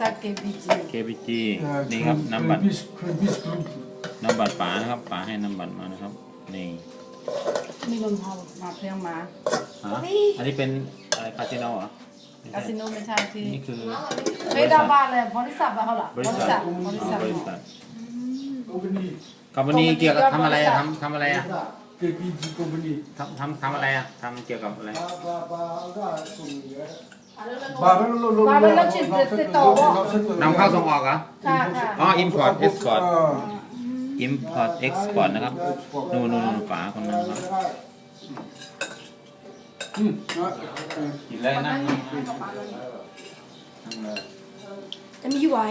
Visa KBG KPG เอ่อนี่ครับน้ำบัตร Credit Credit Group น้ำบัตรป๋านะครับป๋าให้น้ำบัตรมานะครับ นี่มีลมเฮามาเพียงมาฮะอันนี้เป็นอะไรคาสิโนเหรอไม่คาใช่สิโนไม่ใช่ที่นี่คือเฮ้ยดาวบ้านเลยบริษัทอะเขาล่ะบริษัทบริษัทบริษัท Company คอมพานีเกี่ยวกับทำอะไรอะทำทำอะไรอะ กี่ยโกันทำทำทำอะไรอะทำเกี่ยวกับอะไร บาร์เบลบาโลบาร์เบาบาลชิมเดบาตโบาเข้าส่บาอกบารอ ค่ะค่ะบาอ import export import export นบารับาบาบานู่นนู่นบาคนนั้บารับาบากิบาลยนั่งนั่งบาย Let me บา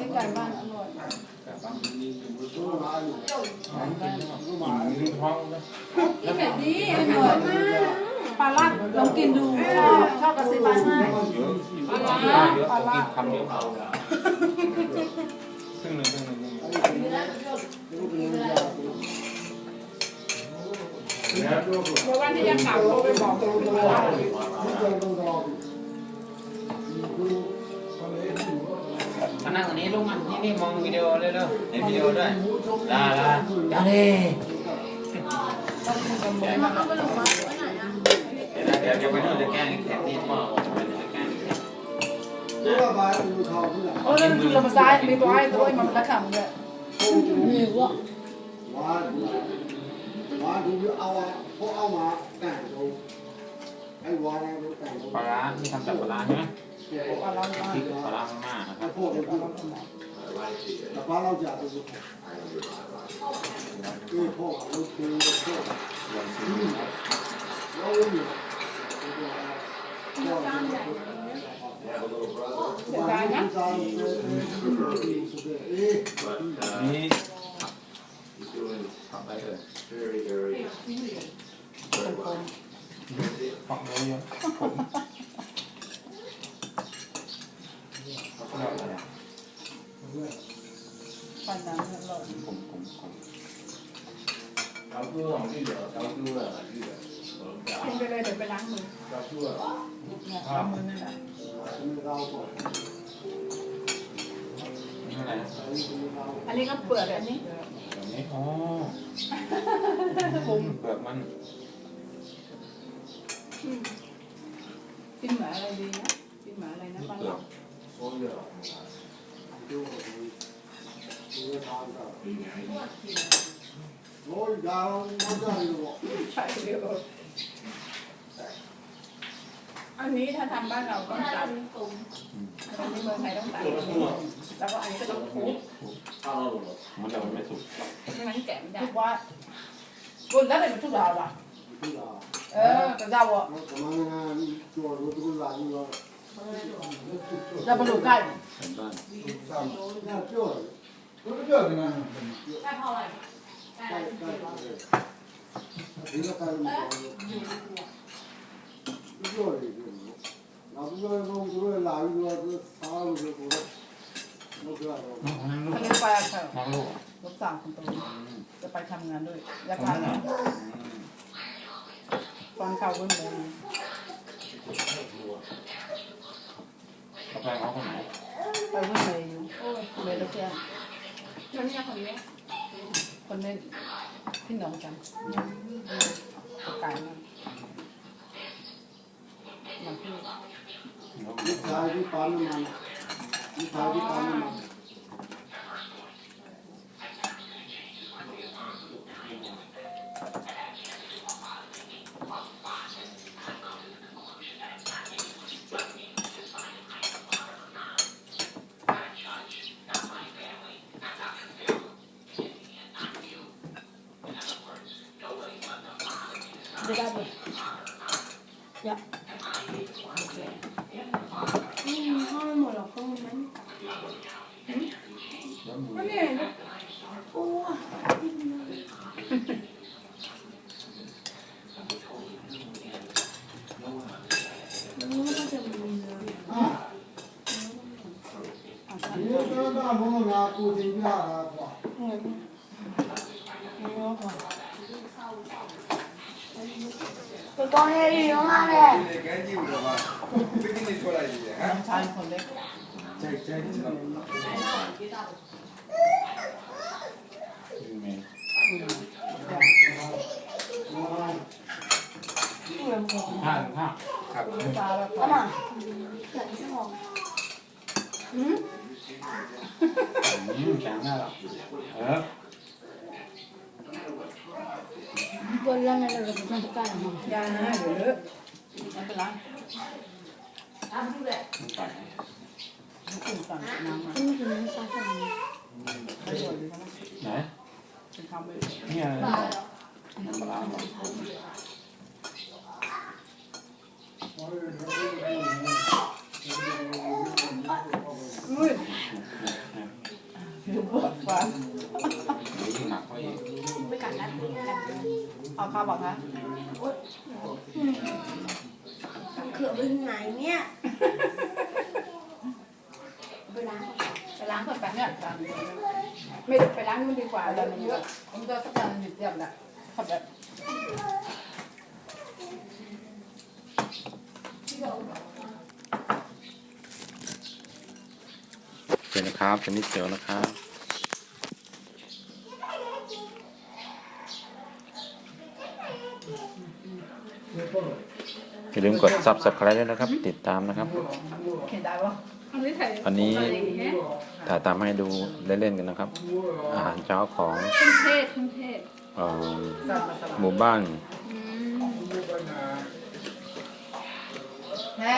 นี่ไก่บาบานอร่อย กินนี่แบบนี้อร่อยมากปลาลัดลองกินดูชอบชอบกระซิบบ้านให้เยอะปลาร้าเยอะกินคำเดียวเอาครึ่งหนึ่งครึ่งหนึ่งเมื่อวันที่ยังกลับโทรไปบอกตัวเป็นปลาลัดมานั่งตรงนี้ลูกมันนี่นี่มองวิดีโอเลยเร็วในวิดีโอด้วย ลาลาลาเด้เดี๋ยวเดี๋ยวเดี๋ยวไปนู่นจะแกล้งแขกนี่พ่อไปนู่นจะแกล้งแขกโอ้ยนั่นคือลำไส้มีตัวไอ้ตัวไอ้มันตะขำเลยหรือว่าว่าดูเอาอะพวกเอามาแต่งดูไอ้วานไอ้ดูแต่งดูปลาร้านี่ทำจากปลาร้าใช่ไหมปลาลัดพริกปลาร้ามานะคไอ้รับพวกไอ้พวก อยู่เสียดายนะนี่ทำอะไรเอ่ยฝักเยอะเยอะผมเขาเรียกอะไรอะ ปลาน้ำอร่อยผมผมผมกินไปเลยเดี๋ยวไปล้างมือเนี่ยล้างมือนั่นแหละเราก่อนนี่อะไรนะอันนี้ก็เปลือกอันนี้แบบนี้อ๋อผมเปลือกมันกินหมาอะไรดีนะกินหมาอะไรนะปลาเปลืลัอกดโอ้ย ดูดูทางกันโอ้ยดาวมันจะอยู่ใช่เดียวอันนี้ถ้าทำบ้านเราต้องตัดอันนี้เมืองไทยต้องตัดแล้วก็อันนี้ก็ต้องทุบมันจะไม่สุกไม่งั้นแกะไม่ได้ทุบว่าคุณแล้วเป็นทุกดาวอะที่ดาวเออกระเจ้าอะมันกำลังงานตัวรู้ตัวหลังอยู่จะมาดูใกล้เป็น ได้พอเลยได้ได้ได้คนนี้ไปอะค่ะน้องลูกลูกสาวคนโตจะไปทำงานด้วยอยากไปนะตอนเก่าเพิ่งเลยกาแฟเขาคนไหนไปเพิ่งเลยอยู่เลยแล้วเพื่อน คนนี้คนนี้คนนี้พี่น้องกันกายมากอย่างพี่ลูกชายพี่ป้นมันลูกชายพี่ป้นมัน อืมห้องหมดหรอกห้อ งนั้น ก็นี่ โอ้มันก็จะมีเนื้อ ဒီကတော့ဘုံငါကိုတင်ပြတာကွာ เงินเนื้อค่ะ ไปกองเฮลีน้องมาเลย น้องชายคนเล็ก ห้าห้า ตาแบบ เข้ามาเกิดไม่ออก อืม อืมแข็งหน้าหรอเออ บนแล้วนั่นเราจะทำการมั้งยานะเดี๋ยวเลอะไม่เป็นไรทำดูเลยกินก่อนน้ำมาที่นี่คือน้ำซอสอะไรไม่หมดเลยนะไหนเป็นคำเลยนี่อะไรน้ำปลาหรออุ้ยปวดฟัน ยิ่งหนักเข้าอีก ไม่กัดนะ เอาข้าวบอกนะเขือไปไหนเนี่ยไปล้างไปล้างก่อนไปเนี่ยล้างไม่ไปล้างมันดีกว่าเราเยอะผมจะสักการหยิบเยี่ยมแหละขับแบบเดี๋ยวนะครับเป็นนิดเดียวนะครับ อย่าลืมกด subscribe ด้วยนะครับ ติดตามนะครับเห็นได้ปะอันนี้ถ่ายวันนี้ถ่ายตามให้ดูเล่นๆกันนะครับ อาหารเช้าของเครื่องเทศเครื่องเทศเอ่อสับมาสลับหมู่บ้านอืมแม่